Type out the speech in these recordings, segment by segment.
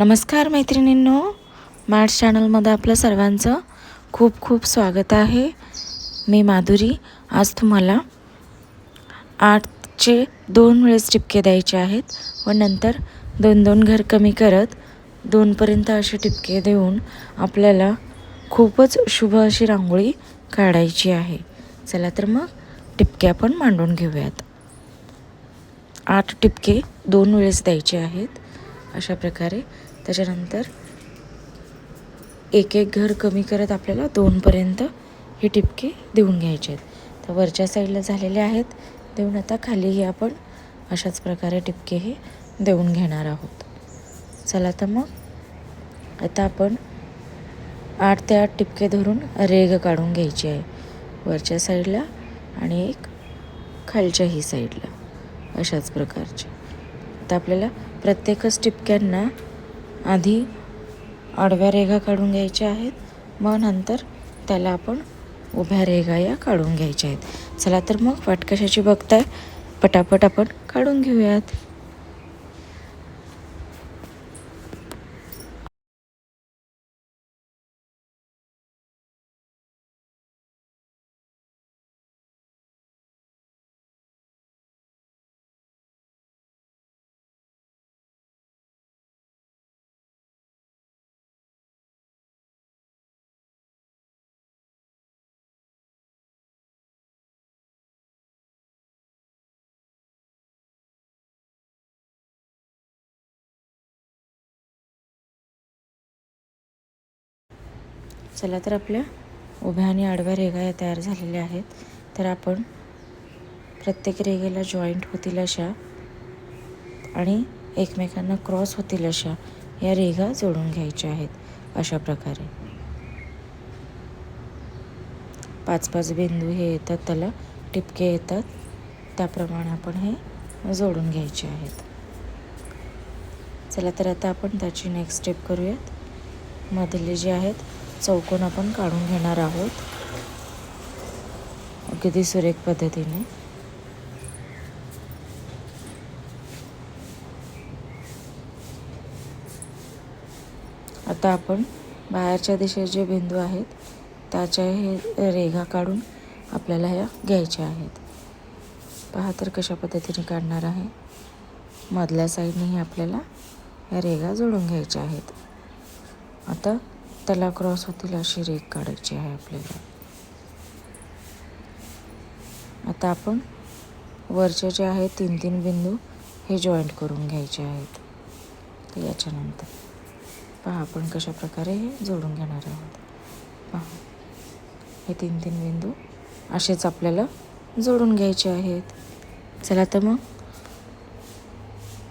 नमस्कार मैत्रिणींनो मॅट्स चॅनलमध्ये आपलं सर्वांचं खूप खूप स्वागत आहे. मी माधुरी. आज तुम्हाला आठचे दोन वेळेस टिपके द्यायचे आहेत व नंतर दोन दोन घर कमी करत दोनपर्यंत असे टिपके देऊन आपल्याला खूपच शुभ अशी रांगोळी काढायची आहे. चला तर मग टिपके आपण मांडून घेऊयात. आठ टिपके दोन वेळेस द्यायचे आहेत. अशा प्रकारे त्याच्यानंतर एक एक घर कमी करत आपल्याला दोनपर्यंत हे टिपके देऊन घ्यायचे आहेत. तर वरच्या साईडला झालेले आहेत. देऊन आता खालीही आपण अशाच प्रकारे टिपके हे देऊन घेणार आहोत. चला तर मग आता आपण आठ ते आठ टिपके धरून रेग काढून घ्यायची आहे. वरच्या साईडला आणि एक खालच्याही साईडला अशाच प्रकारचे. आता आपल्याला प्रत्येकच टिपक्यांना आधी आडव्या रेघा काढून घ्यायच्या आहेत. मग नंतर त्याला आपण उभ्या रेघा या काढून घ्यायच्या आहेत. चला तर मग वाटकशाची बघताय. पटापट आपण काढून घेऊयात. चला तर आपल्या उभ्या आणि आडव्या रेगा या तयार झालेल्या आहेत. तर आपण प्रत्येक रेगेला जॉईंट होतील अशा आणि एकमेकांना क्रॉस होतील अशा या रेगा जोडून घ्यायच्या आहेत अशा प्रकारे. पाच पाच बिंदू हे येतात त्याला टिपके येतात. त्याप्रमाणे आपण हे जोडून घ्यायचे आहेत. चला तर आता आपण त्याची नेक्स्ट स्टेप करूयात. मधले जे आहेत चौकोन आपण काढून घेणार आहोत. अगदी सुरेख पद्धतीने. आता आपण बाहेरच्या दिशेचे जे बिंदू आहेत त्याच्या हे रेघा काढून आपल्याला ह्या घ्यायच्या आहेत. पहा तर कशा पद्धतीने काढणार आहे. मधल्या साईडनेही आपल्याला ह्या रेघा जोडून घ्यायच्या आहेत. आता त्याला क्रॉस होतील अशी रेख काढायची आहे आपल्याला. आता आपण वरचे जे आहेत तीन तीन बिंदू हे जॉईंट करून घ्यायचे आहेत. तर याच्यानंतर पहा आपण कशा प्रकारे हे जोडून घेणार आहोत. पहा. हे तीन तीन बिंदू असेच आपल्याला जोडून घ्यायचे आहेत. चला तर मग.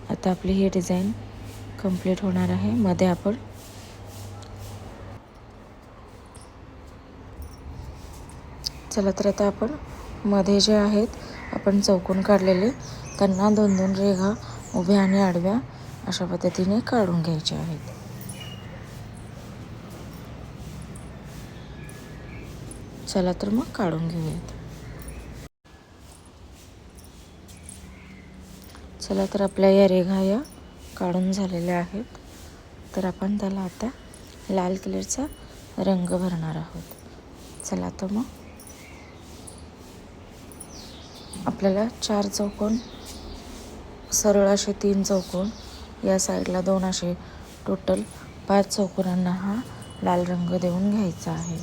आता आपली ही डिझाईन कंप्लीट होणार आहे. मध्ये आपण चला तर आता आपण मध्ये जे आहेत आपण चौकून काढलेले त्यांना दोन दोन रेघा उभ्या आणि आडव्या अशा पद्धतीने काढून घ्यायच्या आहेत. चला तर मग काढून घेऊयात. चला तर आपल्या या रेघा या काढून झालेल्या आहेत. तर आपण त्याला आता लाल कलरचा रंग भरणार आहोत. चला तर मग आपल्याला चार चौकोन सरळ असे तीन चौकोन या साईडला दोन असे टोटल पाच चौकोनांना हा लाल रंग देऊन घ्यायचा आहे.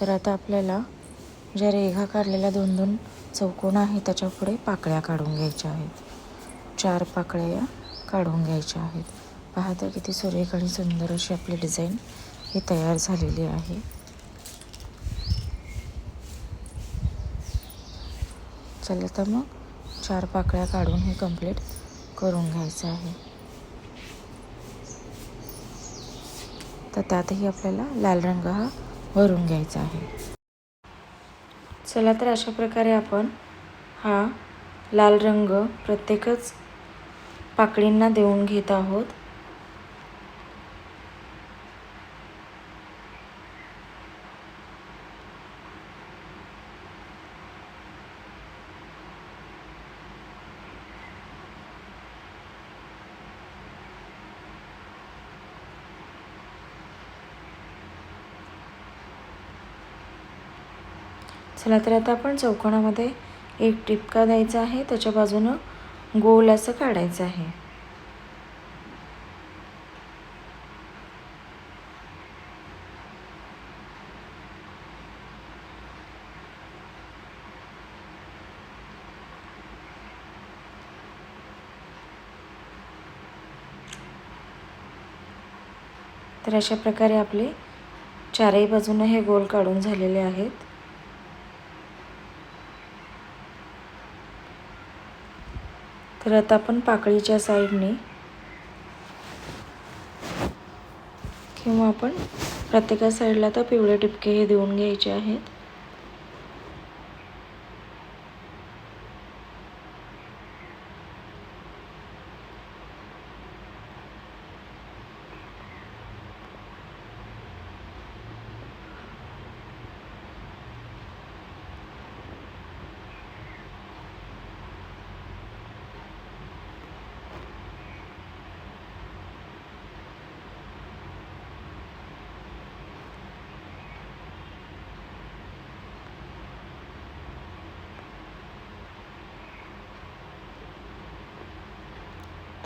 तर आता आपल्याला ज्या रेघा काढलेल्या दोन दोन चौकोन आहे त्याच्या पुढे पाकळ्या काढून घ्यायच्या आहेत. चार पाकळ्या या काढून घ्यायच्या आहेत. पाहता किती सुरेख आणि सुंदर अशी आपली डिझाईन ही तयार झालेली आहे. चला तर मग चार पाकळ्या काढून हे कंप्लीट करून घ्यायचं आहे. तर त्यातही आपल्याला लाल रंग हा भरून घ्यायचा आहे. चला तर अशा प्रकारे आपण हा लाल रंग प्रत्येकच पाकळींना देऊन घेत आहोत. चला तर आता आपण चौकोनामध्ये एक टिपका द्यायचा आहे. त्याच्या बाजूनं गोल असं काढायचं आहे. तर अशा प्रकारे आपले चारही बाजूनं हे गोल काढून झालेले आहेत. तर आता आपण पाकळीच्या साईडने किंवा आपण प्रत्येका साईडला तर पिवळे टिपके हे देऊन घ्यायचे आहेत.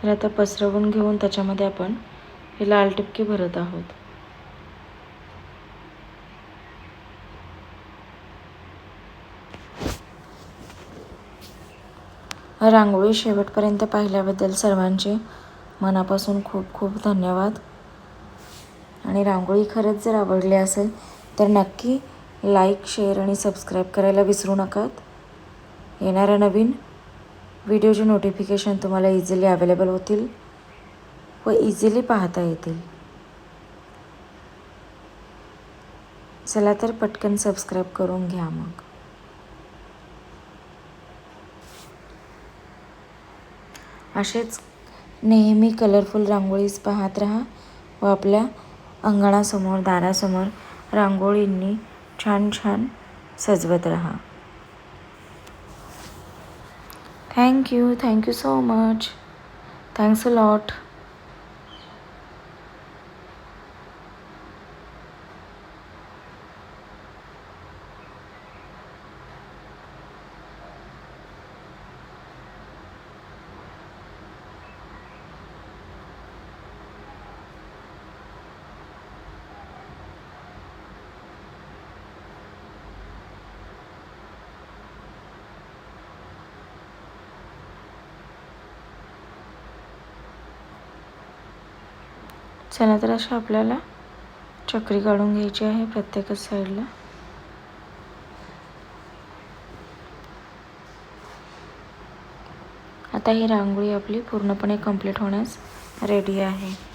तर आता पसरवून घेऊन त्याच्यामध्ये आपण हे लाल टिपके भरत आहोत. रांगोळी शेवटपर्यंत पाहिल्याबद्दल सर्वांचे मनापासून खूप खूप धन्यवाद. आणि रांगोळी खरंच जर आवडली असेल तर नक्की लाईक शेअर आणि सबस्क्राईब करायला विसरू नकात. येणाऱ्या नवीन व्हिडिओचे नोटिफिकेशन तुम्हाला इझिली अवेलेबल होतील व इझिली पाहता येतील. चला तर पटकन सबस्क्राईब करून घ्या मग. असेच नेहमी कलरफुल रांगोळीस पाहत राहा व आपल्या अंगणासमोर दारासमोर रांगोळींनी छान छान सजवत राहा. Thank you. Thank you so much. Thanks a lot. चला तर अशा आपल्याला चक्री काढून घ्यायची आहे प्रत्येकच साईडला. आता ही रांगोळी आपली पूर्णपणे कंप्लीट होण्यास रेडी आहे.